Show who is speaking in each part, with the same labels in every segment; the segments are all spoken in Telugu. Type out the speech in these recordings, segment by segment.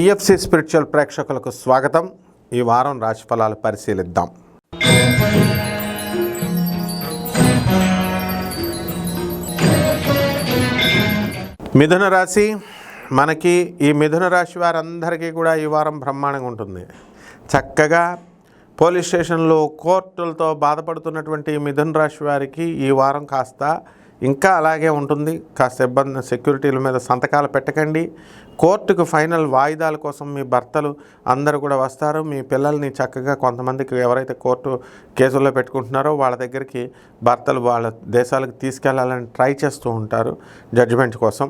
Speaker 1: టిఎఫ్సి స్పిరిచువల్ ప్రేక్షకులకు స్వాగతం. ఈ వారం రాశిఫలాలు పరిశీలిద్దాం. మిథున రాశి మనకి ఈ మిథున రాశి వారందరికీ కూడా ఈ వారం బ్రహ్మాండంగా ఉంటుంది. చక్కగా పోలీస్ స్టేషన్లో కోర్టులతో బాధపడుతున్నటువంటి మిథున రాశి వారికి ఈ వారం కాస్త ఇంకా అలాగే ఉంటుంది. కాస్త ఇబ్బంది సెక్యూరిటీల మీద సంతకాలు పెట్టకండి. కోర్టుకు ఫైనల్ వాయిదాల కోసం మీ భర్తలు అందరూ కూడా వస్తారు. మీ పిల్లల్ని చక్కగా కొంతమందికి ఎవరైతే కోర్టు కేసుల్లో పెట్టుకుంటున్నారో వాళ్ళ దగ్గరికి భర్తలు వాళ్ళ దేశాలకు తీసుకెళ్ళాలని ట్రై చేస్తూ ఉంటారు జడ్జిమెంట్ కోసం.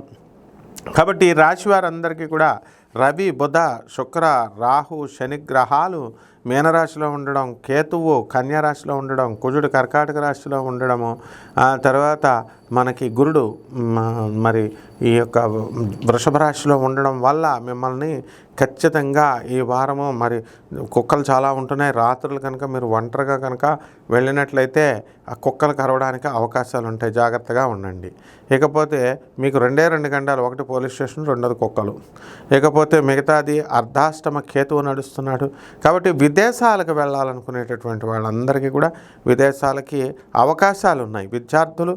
Speaker 1: కాబట్టి ఈ రాశి వారందరికీ కూడా రవి బుధ శుక్ర రాహు శని గ్రహాలు మీనరాశిలో ఉండడం కేతువు కన్యారాశిలో ఉండడం కుజుడు కర్కాటక రాశిలో ఉండడము ఆ తర్వాత మనకి గురుడు మరి ఈ యొక్క వృషభ రాశిలో ఉండడం వల్ల మిమ్మల్ని ఖచ్చితంగా ఈ వారము మరి కుక్కలు చాలా ఉంటున్నాయి. రాత్రులు కనుక మీరు ఒంటరిగా కనుక వెళ్ళినట్లయితే ఆ కుక్కలు కరవడానికి అవకాశాలు ఉంటాయి. జాగ్రత్తగా ఉండండి. ఇకపోతే మీకు రెండే రెండు గంటలు ఒకటి పోలీస్ స్టేషన్ రెండోది కుక్కలు. ఇకపోతే మిగతాది అర్ధాష్టమ కేతువు నడుస్తున్నాడు. కాబట్టి విదేశాలకు వెళ్ళాలనుకునేటటువంటి వాళ్ళందరికీ కూడా విదేశాలకి అవకాశాలు ఉన్నాయి. విద్యార్థులు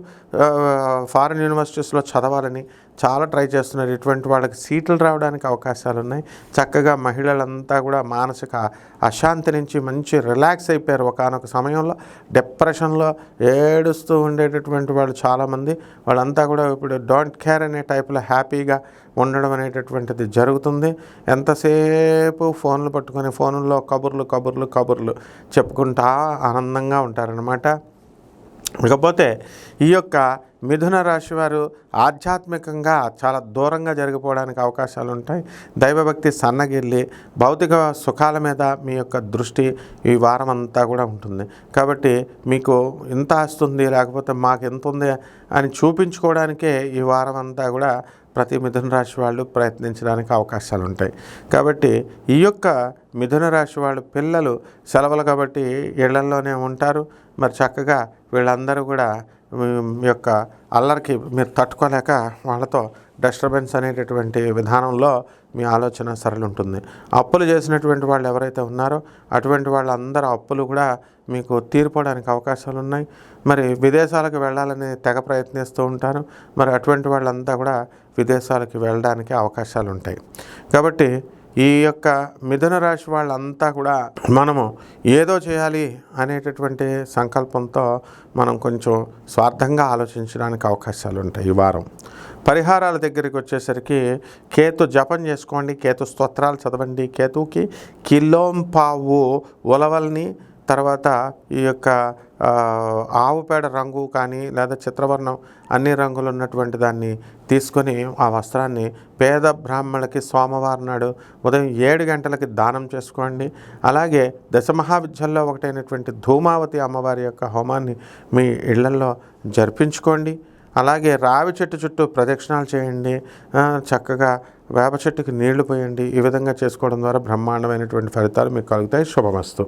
Speaker 1: ఫారిన్ యూనివర్సిటీస్లో చదవాలని చాలా ట్రై చేస్తున్నారు. ఇటువంటి వాళ్ళకి సీట్లు రావడానికి అవకాశాలు ఉన్నాయి. చక్కగా మహిళలంతా కూడా మానసిక అశాంతి నుంచి మంచి రిలాక్స్ అయిపోయారు. ఒకనొక సమయంలో డిప్రెషన్లో ఏడుస్తూ ఉండేటటువంటి వాళ్ళు చాలామంది. వాళ్ళంతా కూడా ఇప్పుడు డోంట్ కేర్ అనే టైప్లో హ్యాపీగా ఉండడం అనేటటువంటిది జరుగుతుంది. ఎంతసేపు ఫోన్లు పట్టుకొని ఫోన్లో కబుర్లు కబుర్లు కబుర్లు చెప్పుకుంటా ఆనందంగా ఉంటారనమాట ఇకపోతే ఈ యొక్క మిథున రాశి వారు ఆధ్యాత్మికంగా చాలా దూరంగా జరిగిపోవడానికి అవకాశాలు ఉంటాయి. దైవభక్తి సన్నగిల్లి భౌతిక సుఖాల మీద మీ యొక్క దృష్టి ఈ వారం అంతా కూడా ఉంటుంది. కాబట్టి మీకు ఇంత వస్తుంది లేకపోతే మాకు ఎంత ఉంది అని చూపించుకోవడానికే ఈ వారం అంతా కూడా ప్రతి మిథున రాశి వాళ్ళు ప్రయత్నించడానికి అవకాశాలు ఉంటాయి కాబట్టి ఈ యొక్క మిథున రాశి వాళ్ళు పిల్లలు సెలవులు కాబట్టి ఇళ్ళలోనే ఉంటారు. మరి చక్కగా వీళ్ళందరూ కూడా మీ యొక్క అల్లరికి మీరు తట్టుకోలేక వాళ్ళతో డిస్టర్బెన్స్ అనేటటువంటి విధానంలో మీ ఆలోచన సరళి ఉంటుంది అప్పులు చేసినటువంటి వాళ్ళు ఎవరైతే ఉన్నారో అటువంటి వాళ్ళందరూ అప్పులు కూడా మీకు తీరిపోవడానికి అవకాశాలు ఉన్నాయి మరి విదేశాలకు వెళ్ళాలని తెగ ప్రయత్నిస్తూ ఉంటారు. మరి అటువంటి వాళ్ళంతా కూడా విదేశాలకు వెళ్ళడానికి అవకాశాలు ఉంటాయి కాబట్టి ఈ యొక్క మిథున రాశి వాళ్ళంతా కూడా మనము ఏదో చేయాలి అనేటటువంటి సంకల్పంతో మనం కొంచెం స్వార్థంగా ఆలోచించడానికి అవకాశాలు ఉంటాయి ఈ వారం. పరిహారాల దగ్గరికి వచ్చేసరికి కేతు జపం చేసుకోండి కేతు స్తోత్రాలు చదవండి కేతుకి కిలోంపావు ఉలవల్ని తర్వాత ఈ యొక్క ఆవు పేడ రంగు కానీ లేదా చిత్రవర్ణం అన్ని రంగులు ఉన్నటువంటి దాన్ని తీసుకొని ఆ వస్త్రాన్ని పేద బ్రాహ్మణులకి సోమవారం నాడు ఉదయం ఏడు గంటలకి దానం చేసుకోండి. అలాగే దశమహావిద్యల్లో ఒకటైనటువంటి ధూమావతి అమ్మవారి యొక్క హోమాన్ని మీ ఇళ్ళలో జరిపించుకోండి. అలాగే రావి చెట్టు చుట్టూ ప్రదక్షిణాలు చేయండి. చక్కగా వేప చెట్టుకి నీళ్ళు పోయండి. ఈ విధంగా చేసుకోవడం ద్వారా బ్రహ్మాండమైనటువంటి ఫలితాలు మీకు కలుగుతాయి. శుభమస్తు.